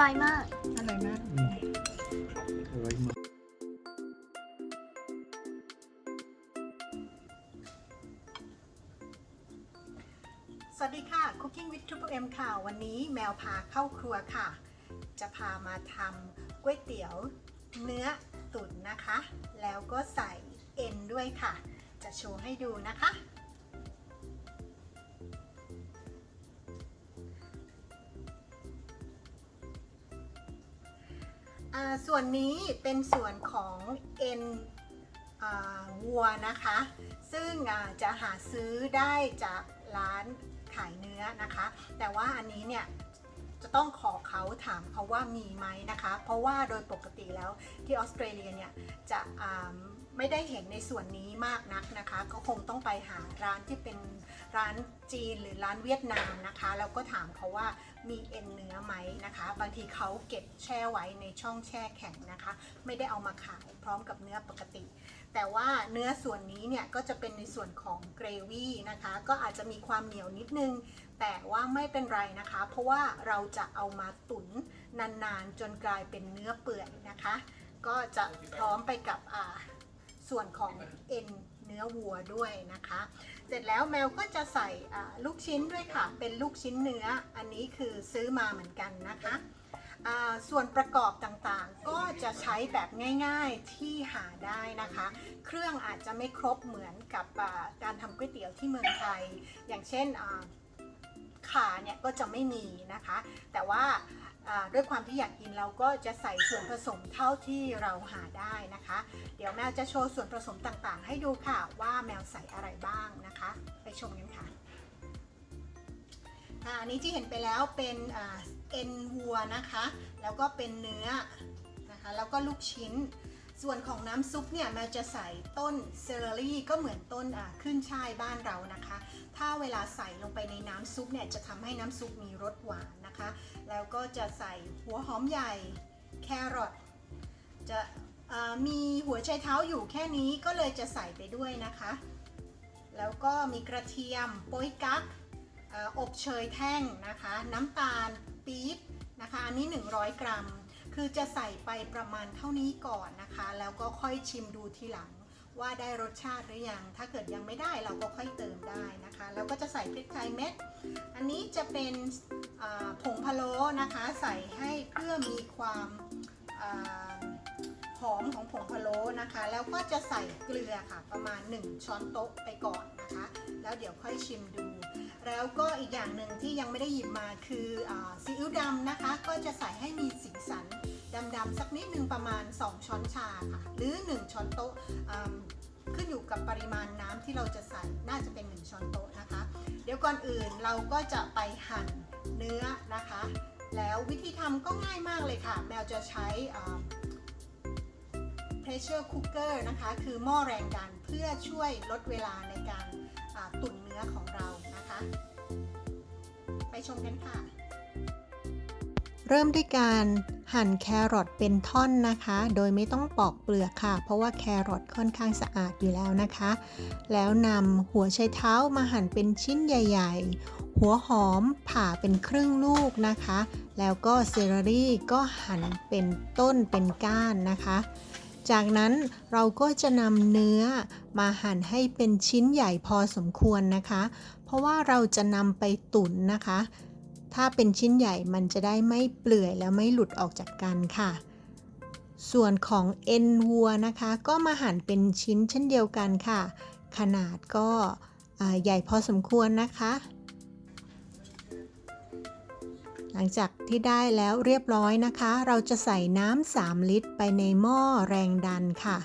ร่อยมาก อร่อยมาก อืมอร่อยมากสวัสดีค่ะ Cooking with Triple M ค่ะ วันนี้แมวพาเข้าครัวค่ะ จะพามาทำก๋วยเตี๋ยวเนื้อตุ๋นนะคะ แล้วก็ใส่เอ็นด้วยค่ะ จะโชว์ให้ดูนะคะ ส่วนนี้เป็นส่วนของเอ็นวัวนะคะ ซึ่งจะหาซื้อได้จากร้านขายเนื้อนะคะ แต่ว่าอันนี้เนี่ยจะต้องขอเขาถามเขาว่ามีไหมนะคะ เพราะว่าโดยปกติแล้วที่ออสเตรเลียเนี่ยจะ ไม่ได้เห็นในส่วนนี้มากนักนะคะ ก็คงต้องไปหาร้านที่เป็นร้านจีนหรือร้านเวียดนามนะคะแล้วก็ถามเขาว่ามีเอ็นเนื้อไหมนะคะ บางทีเขาเก็บแช่ไว้ในช่องแช่แข็งนะคะ ไม่ได้เอามาขายพร้อมกับเนื้อปกติ แต่ว่าเนื้อส่วนนี้เนี่ยก็จะเป็นในส่วนของเกรวี่นะคะ ก็อาจจะมีความเหนียวนิดนึง แต่ว่าไม่เป็นไรนะคะ เพราะว่าเราจะเอามาตุ๋นนานๆ จนกลายเป็นเนื้อเปื่อยนะคะ ก็จะพร้อมไปกับอ่า ส่วนของเอ็นเนื้อวัวด้วยนะคะ เสร็จแล้วแมวก็จะใส่ลูกชิ้นด้วยค่ะ เป็นลูกชิ้นเนื้อ อันนี้คือซื้อมาเหมือนกันนะคะ ส่วนประกอบต่างๆ ก็จะใช้แบบง่ายๆที่หาได้นะคะ เครื่องอาจจะไม่ครบเหมือนกับการทำก๋วยเตี๋ยวที่เมืองไทย อย่างเช่นขาเนี่ยก็จะไม่มีนะคะ แต่ว่า ด้วยความที่อยากกินเราก็จะใส่ส่วนผสมเท่าที่เราหาได้นะคะ เดี๋ยวแมวจะโชว์ส่วนผสมต่างๆ ให้ดูค่ะว่าแมวใส่อะไรบ้างนะคะ ไปชมกันค่ะอันนี้ที่เห็นไปแล้วเป็นอเอ็นวัวนะคะ แล้วก็เป็นเนื้อนะคะแล้วก็ลูกชิ้น ส่วนของน้ำซุปเนี่ยแมวจะใส่ต้นเซเลอรี่ก็เหมือนต้นขึ้นช่ายบ้านเรานะคะ ถ้าเวลาใส่ลงไปในน้ำซุปเนี่ยจะทำให้น้ำซุปมีรสหวาน นะคะ แล้วก็จะใส่หัวหอมใหญ่แครอทจะมีหัวไชเท้าอยู่แค่นี้ก็เลยจะใส่ไปด้วยนะคะ แล้วก็มีกระเทียมโป๊ยกั๊กเอ่ออบเชยแท่งนะคะ น้ำตาลปี๊บนะคะ อันนี้ 100 กรัม คือจะใส่ไปประมาณเท่านี้ก่อนนะคะ แล้วก็ค่อยชิมดูทีหลัง ว่าได้รสชาติหรือยัง ถ้าเกิดยังไม่ได้เราก็ค่อยเติมได้นะคะ แล้วก็จะใส่พริกไทยเม็ด อันนี้จะเป็นผงพะโล้นะคะ ใส่ให้เพื่อมีความหอมของผงพะโล้นะคะ แล้วก็จะใส่เกลือค่ะประมาณ 1 ช้อนโต๊ะไปก่อนนะคะ แล้วเดี๋ยวค่อยชิมดู แล้วก็อีกอย่างหนึ่งที่ยังไม่ได้หยิบมาคืออซีอิ๊วดำนะคะ ก็จะใส่ให้มีสีสันดำๆสักนิดนึงประมาณ 2 ช้อนชาค่ะ หรือ 1 ช้อนโต๊ะขึ้นอยู่กับปริมาณน้ำที่เราจะใส่น่าจะเป็น 1 ช้อนโต๊ะนะคะ เดี๋ยวก่อนอื่นเราก็จะไปหั่นเนื้อนะคะ แล้ววิธีทำก็ง่ายมากเลยค่ะ แมวจะใช้ pressure cooker นะคะ คือหม้อแรงดันเพื่อช่วยลดเวลาในการตุ๋นเนื้อของเรา ไปชมกันค่ะ เริ่มด้วยการหั่นแครอทเป็นท่อนนะคะ โดยไม่ต้องปอกเปลือกค่ะ เพราะว่าแครอทค่อนข้างสะอาดอยู่แล้วนะคะ แล้วนำหัวไชเท้ามาหั่นเป็นชิ้นใหญ่ ๆ หัวหอมผ่าเป็นครึ่งลูกนะคะ แล้วก็เซเลอรี่ก็หั่นเป็นต้นเป็นก้านนะคะ จากนั้นเราก็จะนำเนื้อมาหั่นให้เป็นชิ้นใหญ่พอสมควรนะคะ เพราะว่าเราจะนำไปตุ๋นนะคะ ถ้าเป็นชิ้นใหญ่มันจะได้ไม่เปลื่อยและไม่หลุดออกจากกันค่ะ ส่วนของเอ็นวัวนะคะ ก็มาหั่นเป็นชิ้นเช่นเดียวกันค่ะ ขนาดก็ใหญ่พอสมควรนะคะ หลังจากที่ได้แล้วเรียบร้อยนะคะ เราจะใส่น้ำ3ลิตร ไปในหม้อแรงดันค่ะ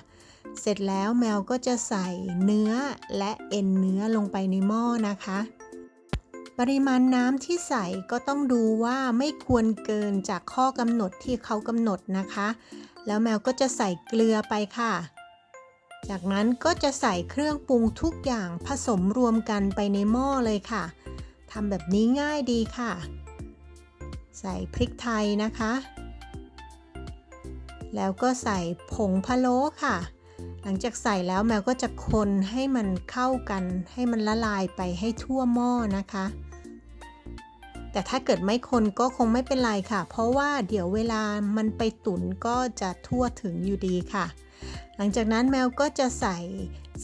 เสร็จแล้วแมวก็จะใส่เนื้อและเอ็นเนื้อลงไปในหม้อนะคะ ปริมาณน้ำที่ใส่ก็ต้องดูว่าไม่ควรเกินจากข้อกำหนดที่เขากำหนดนะคะ แล้วแมวก็จะใส่เกลือไปค่ะ จากนั้นก็จะใส่เครื่องปรุงทุกอย่างผสมรวมกันไปในหม้อเลยค่ะทำแบบนี้ง่ายดีค่ะ ใส่พริกไทยนะคะ แล้วก็ใส่ผงพะโล้ค่ะ หลังจากใส่แล้วแมวก็จะคนให้มันเข้ากัน ให้มันละลายไปให้ทั่วหม้อนะคะ แต่ถ้าเกิดไม่คนก็คงไม่เป็นไรค่ะ เพราะว่าเดี๋ยวเวลามันไปตุ๋นก็จะทั่วถึงอยู่ดีค่ะ หลังจากนั้นแมวก็จะใส่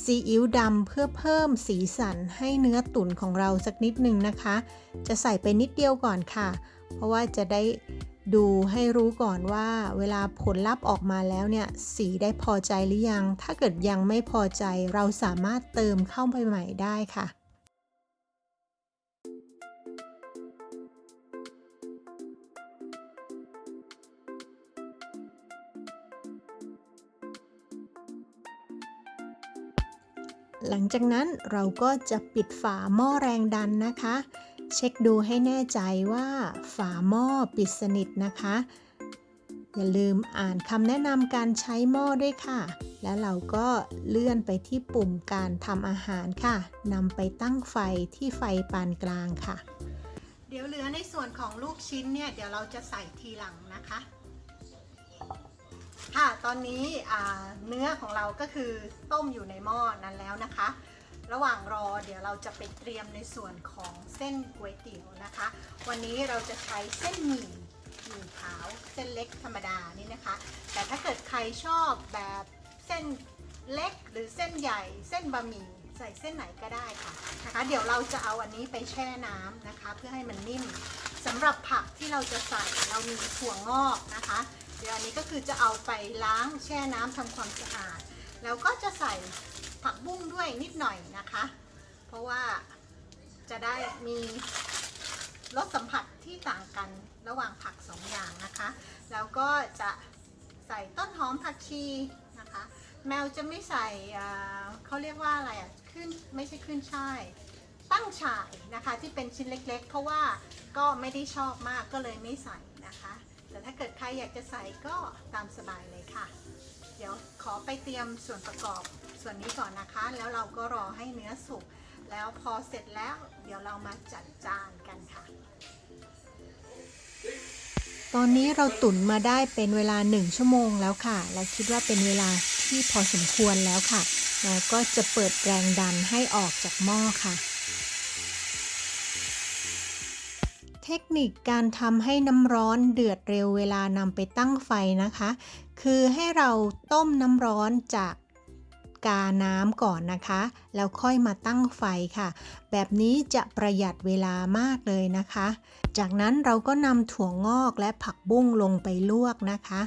ซีอิ๊วดำเพื่อเพิ่มสีสันให้เนื้อตุ๋นของเราสักนิดหนึ่งนะคะ จะใส่ไปนิดเดียวก่อนค่ะ เพราะว่าจะได้ดูให้รู้ก่อนว่า เวลาผลลัพธ์ออกมาแล้วเนี่ยสีได้พอใจหรือยัง ถ้าเกิดยังไม่พอใจเราสามารถเติมเข้าไปใหม่ได้ค่ะ หลังจากนั้นเราก็จะปิดฝาหม้อแรงดันนะคะ เช็คดูให้แน่ใจว่าฝาหม้อปิดสนิทนะคะ อย่าลืมอ่านคำแนะนำการใช้หม้อด้วยค่ะ แล้วเราก็เลื่อนไปที่ปุ่มการทำอาหารค่ะนำไปตั้งไฟที่ไฟปานกลางค่ะ เดี๋ยวเหลือในส่วนของลูกชิ้นเนี่ยเดี๋ยวเราจะใส่ทีหลังนะคะ ค่ะ ตอนนี้เนื้อของเราก็คือต้มอยู่ในหม้อนั้นแล้วนะคะ ระหว่างรอเดี๋ยวเราจะไปเตรียมในส่วนของเส้นก๋วยเตี๋ยวนะคะ วันนี้เราจะใช้เส้นหมี่หมี่ขาวเส้นเล็กธรรมดานี่นะคะ แต่ถ้าเกิดใครชอบแบบเส้นเล็กหรือเส้นใหญ่ เส้นบะหมี่ใส่เส้นไหนก็ได้ค่ะนะคะ เดี๋ยวเราจะเอาอันนี้ไปแช่น้ำนะคะ เพื่อให้มันนิ่มสำหรับผักที่เราจะใส่เรามีถั่วงอกนะคะ เดี๋ยวอันนี้ก็คือจะเอาไปล้างแช่น้ำทำความสะอาด แล้วก็จะใส่ผักบุ้งด้วยนิดหน่อยนะคะ เพราะว่าจะได้มีรสสัมผัสที่ต่างกันระหว่างผักสองอย่างนะคะ แล้วก็จะใส่ต้นหอมผักชีนะคะ แมวจะไม่ใส่เขาเรียกว่าอะไรอะขึ้นไม่ใช่ขึ้นช่ายตั้งฉ่ายนะคะที่เป็นชิ้นเล็กๆ เพราะว่าก็ไม่ได้ชอบมากก็เลยไม่ใส่นะคะ ถ้าเกิดใครอยากจะใส่ก็ตามสบายเลยค่ะ เดี๋ยวขอไปเตรียมส่วนประกอบส่วนนี้ก่อนนะคะ แล้วเราก็รอให้เนื้อสุก แล้วพอเสร็จแล้ว เดี๋ยวเรามาจัดจานกันค่ะ ตอนนี้เราตุ๋นมาได้เป็นเวลา 1 ชั่วโมงแล้วค่ะเราคิดว่าเป็นเวลาที่พอสมควรแล้วค่ะ แล้วก็จะเปิดแรงดันให้ออกจากหม้อค่ะ เทคนิคการทำให้น้ำร้อนเดือดเร็วเวลานำไปตั้งไฟนะคะ คือให้เราต้มน้ำร้อนจากกาน้ำก่อนนะคะ แล้วค่อยมาตั้งไฟค่ะ แบบนี้จะประหยัดเวลามากเลยนะคะ จากนั้นเราก็นำถั่วงอกและผักบุ้งลงไปลวกนะคะ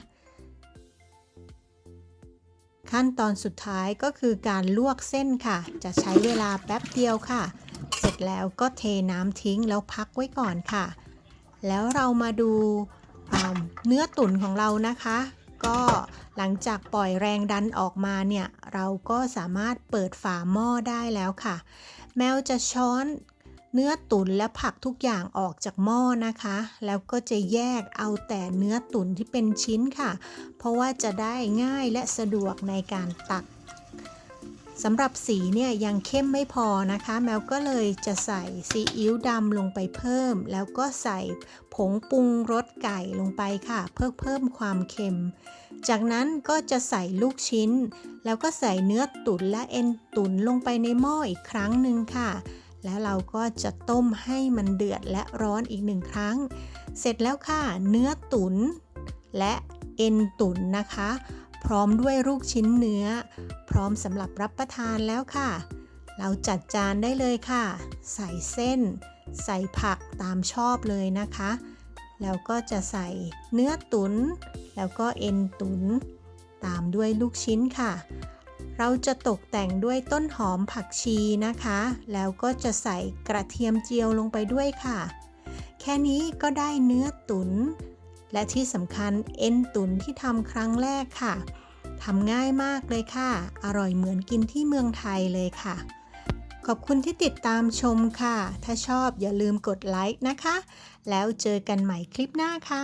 ขั้นตอนสุดท้ายก็คือการลวกเส้นค่ะ จะใช้เวลาแป๊บเดียวค่ะ เสร็จแล้วก็เทน้ำทิ้งแล้วพักไว้ก่อนค่ะ แล้วเรามาดูอ่าเนื้อตุ๋นของเรานะคะ ก็หลังจากปล่อยแรงดันออกมาเนี่ย เราก็สามารถเปิดฝาหม้อได้แล้วค่ะ แมวจะช้อนเนื้อตุ๋นและผักทุกอย่างออกจากหม้อนะคะ แล้วก็จะแยกเอาแต่เนื้อตุ๋นที่เป็นชิ้นค่ะ เพราะว่าจะได้ง่ายและสะดวกในการตัก สำหรับสีเนี่ยยังเข้มไม่พอนะคะ แมวก็เลยจะใส่ซีอิ๊วดำลงไปเพิ่ม แล้วก็ใส่ผงปรุงรสไก่ลงไปค่ะ เพื่อเพิ่มความเค็ม จากนั้นก็จะใส่ลูกชิ้น แล้วก็ใส่เนื้อตุ๋นและเอ็นตุ๋นลงไปในหม้ออีกครั้งหนึ่งค่ะ แล้วเราก็จะต้มให้มันเดือดและร้อนอีกหนึ่งครั้ง เสร็จแล้วค่ะ เนื้อตุ๋นและเอ็นตุ๋นนะคะ ร้อมด้วยลูกชิ้นเนื้อ พร้อมสำหรับรับประทานแล้วค่ะ เราจัดจานได้เลยค่ะ ใส่เส้น ใส่ผักตามชอบเลยนะคะ แล้วก็จะใส่เนื้อตุน๋นแล้วก็เอ็นตุน๋นตามด้วยลูกชิ้นค่ะ เราจะตกแต่งด้วยต้นหอมผักชีนะคะ แล้วก็จะใส่กระเทียมเจียวลงไปด้วยค่ะ แค่นี้ก็ได้เนื้อตุน๋น และที่สำคัญเอ็นตุ๋นที่ทำครั้งแรกค่ะทำง่ายมากเลยค่ะ อร่อยเหมือนกินที่เมืองไทยเลยค่ะ ขอบคุณที่ติดตามชมค่ะ ถ้าชอบอย่าลืมกดไลค์นะคะ แล้วเจอกันใหม่คลิปหน้าค่ะ